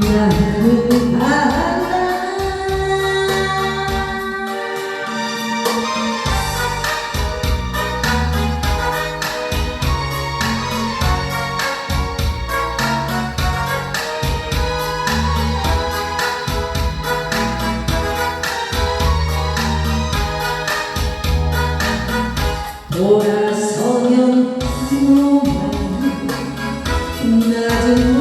나는 알아 돌아서면 그만 낮은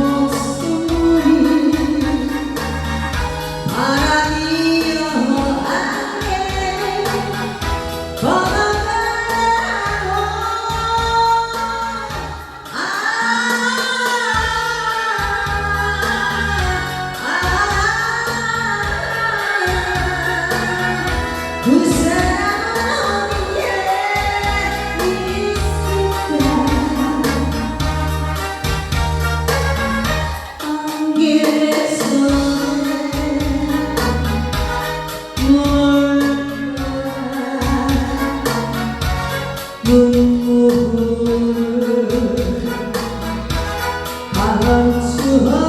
爱是？